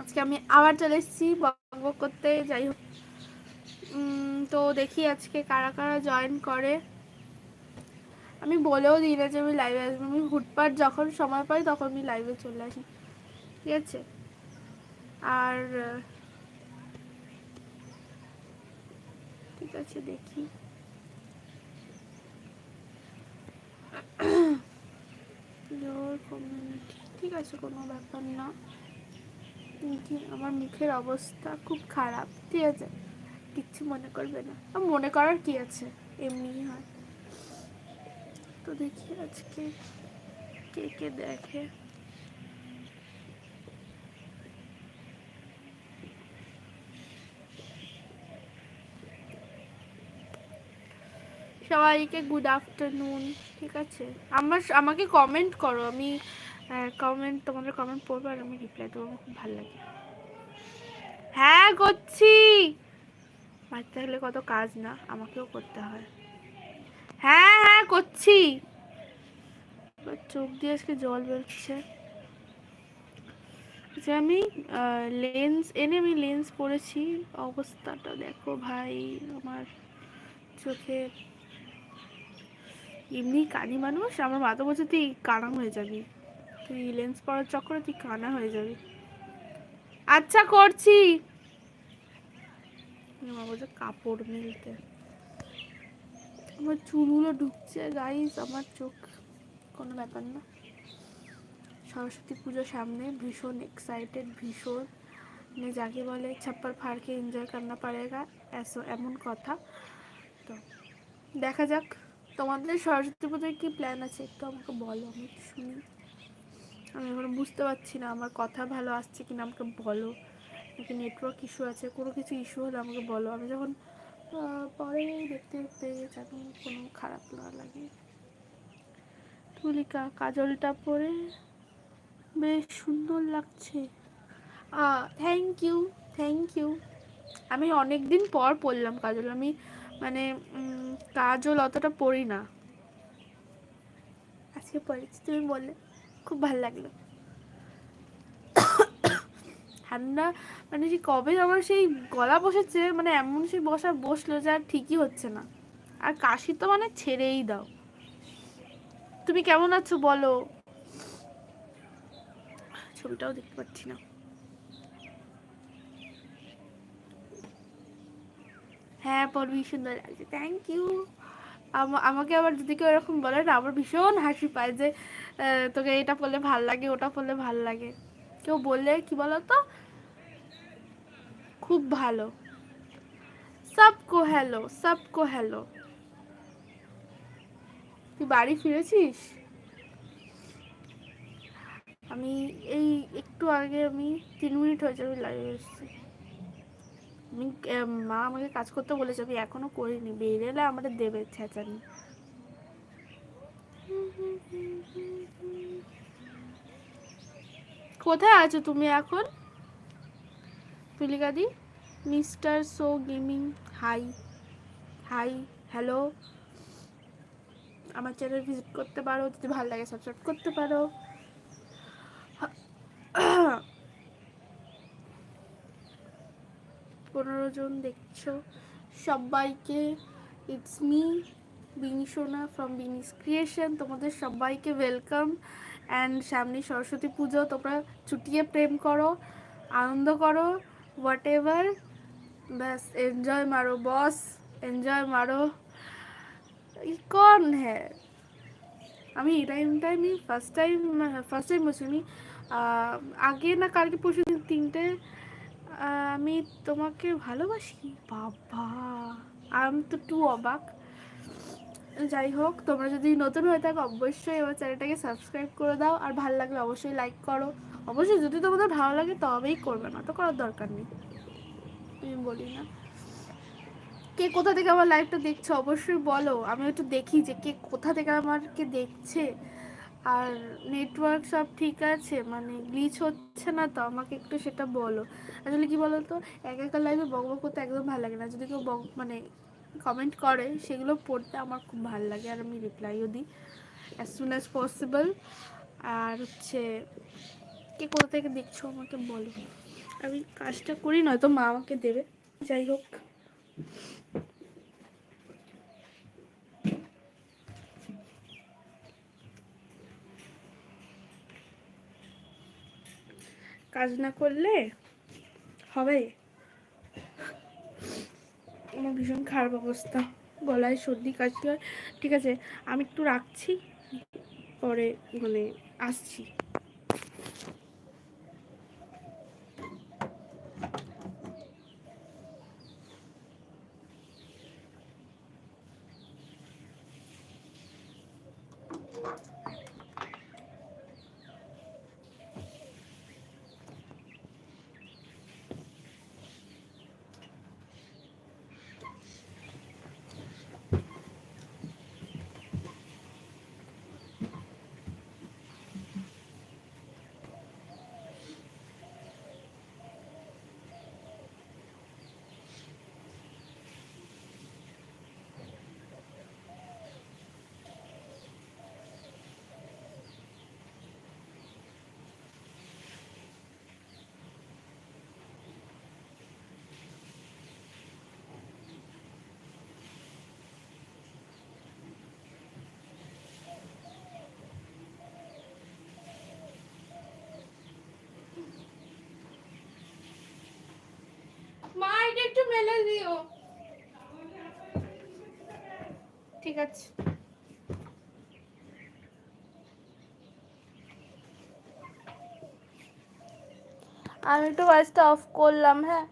আজকে আমি আবার চলে এসেছি বক করতে, যাই হোক। তো দেখি আজকে কারা কারা জয়েন করে। আমি বলেও দিই না যে আমি লাইভে আসব। আমি হুটপাট যখন সময় পাই তখন আমি লাইভে চলে আসি। ঠিক আছে? আর, ঠিক আছে, দেখি। ঠিক আছে, কোনো ব্যাপার না। আমার মুখের অবস্থা খুব খারাপ, ঠিক আছে? কিচ্ছু মনে করবে না। মনে করার কি আছে? এমনি হয়। তো দেখি আজকে কে কে দেখে। সবাইকে গুড আফটারনুন ঠিক আছে? আমার আমাকে কমেন্ট করো। আমি কমেন্ট তোমাদের কমেন্ট পড়ব আর আমি রিপ্লাই দেবো, আমার খুব ভালো লাগে। হ্যাঁ করছি। বাড়িতে থাকলে কত কাজ না, আমাকেও করতে হয়। হ্যাঁ হ্যাঁ করছি। চোখ দিয়ে আজকে জল বেরোচ্ছে। যে আমি লেন্স এনে আমি লেন্স পরেছি। অবস্থাটা দেখো ভাই, আমার চোখে। এমনি কানি মানুষ, আমার মা তো বলছে তুই কানা হয়ে যাবি। তুই লেন্স পরার চক্করে তুই কানা হয়ে যাবি। আচ্ছা করছি। মা বলছে কাপড় মিলতে। আমার চুলগুলো ঢুকছে গাইস আমার চোখ। কোনো ব্যাপার না। সরস্বতী পুজো সামনে ভীষণ এক্সাইটেড ভীষণ। মানে যাকে বলে ছাপ্পার ফাড়কে এনজয় করনা পারেগা এসো, এমন কথা। তো দেখা যাক, তোমাদের সরস্বতী পুজোয় কী প্ল্যান আছে? একটু আমাকে বলো, আমি শুনি। আমি এখন বুঝতে পারছি না আমার কথা ভালো আসছে কিনা, আমাকে বলো। নাকি নেটওয়ার্ক ইস্যু আছে, কোনো কিছু ইস্যু হলে আমাকে বলো। আমি যখন পরে দেখতে দেখতে যেন কোনো খারাপ না লাগে। তুলিকা, কাজলটা পরে বেশ সুন্দর লাগছে। থ্যাংক ইউ থ্যাংক ইউ আমি অনেক দিন পর পড়লাম কাজল। আমি মানে কাজল অতটা পড়ি না। আজকে পড়েছি, তুমি বললে। খুব ভালো লাগল। ঠান্ডা মানে যে কবে আমার সেই গলা বসেছে মানে এমন সেই বসা বসল যে আর ঠিকই হচ্ছে না। আর কাশি তো মানে ছেড়েই দাও। তুমি কেমন আছো বলো? ছবিটাও দেখতে পাচ্ছি না। হ্যাঁ পড়বি সুন্দর লাগছে। থ্যাংক ইউ আমাকে আবার যদি কেউ এরকম বলে না, আমার ভীষণ হাসি পায় যে তোকে এটা পড়লে ভালো লাগে, ওটা পড়লে ভালো লাগে। কেউ বললে কি বলো তো খুব ভালো। সবকো হ্যালো সবকো হ্যালো। তুই বাড়ি ফিরেছিস? আমি এই একটু আগে আমি তিন মিনিট হয়েছে আমি লাইভে এসেছি। আমি মা আমাকে কাজ করতে বলেছে, আমি এখনও করিনি। বেরিয়ে এলে আমাদের দেবে ছেঁচানি। কোথায় আছো তুমি এখন? তুলিকাদি mister so gaming, hi. Hi, hello. আমার চ্যানেল ভিজিট করতে পারো, যদি ভালো লাগে সাবস্ক্রাইব করতে পারো। পনেরো জন দেখছ। সবাইকে ইটস মি বিনি সোনা ফ্রম বিনিস ক্রিয়েশন তোমাদের সবাইকে ওয়েলকাম অ্যান্ড সামনে সরস্বতী পুজো, তোমরা ছুটিয়ে প্রেম করো, আনন্দ করো হোয়াট এভার ব্যাস এনজয় মারো বস এনজয় মারো। কন হ্যাঁ? আমি এই টাইমটা আমি ফার্স্ট টাইম ফার্স্ট টাইম বলছি আগে না কালকে পরশু দিন তিনটে আমি তোমাকে ভালোবাসি? বাবা, আমি তো টু অবাক। যাই হোক, তোমরা যদি নতুন হয়ে থাকো, অবশ্যই আমার চ্যানেলটাকে সাবস্ক্রাইব করে দাও। আর ভালো লাগলে অবশ্যই লাইক করো। অবশ্যই যদি তোমাদের ভালো লাগে, তবেই করবে, না তো করার দরকার নেই। আমি বলি না। কে কোথা থেকে আমার লাইভটা দেখছ, অবশ্যই বলো। আমি একটু দেখি যে কে কোথা থেকে আমাকে দেখছে। আর নেটওয়ার্ক সব ঠিক আছে? মানে গ্লিচ হচ্ছে না তো? আমাকে একটু সেটা বলো। আসলে কি বলো তো এক একা লাইভে বক বক করতে একদম ভালো লাগে না। যদি কেউ বক মানে কমেন্ট করে, সেগুলো পড়তে আমার খুব ভালো লাগে। আর আমি রিপ্লাইও দিই অ্যাজ সুন অ্যাজ পসিবল আর হচ্ছে, কে কোথা থেকে দেখছ আমাকে বলো। আমি কাজটা করি, নয়তো মা আমাকে দেবে। যাই হোক। কাজ না করলে হবে। আমার ভীষণ খারাপ অবস্থা। গলায় সর্দি, কাশি হয়। ঠিক আছে, আমি একটু রাখছি, পরে মানে আসছি। মা এটা একটু মেলে দিও ঠিক আছে আমি একটু ভয়েসটা অফ করলাম হ্যাঁ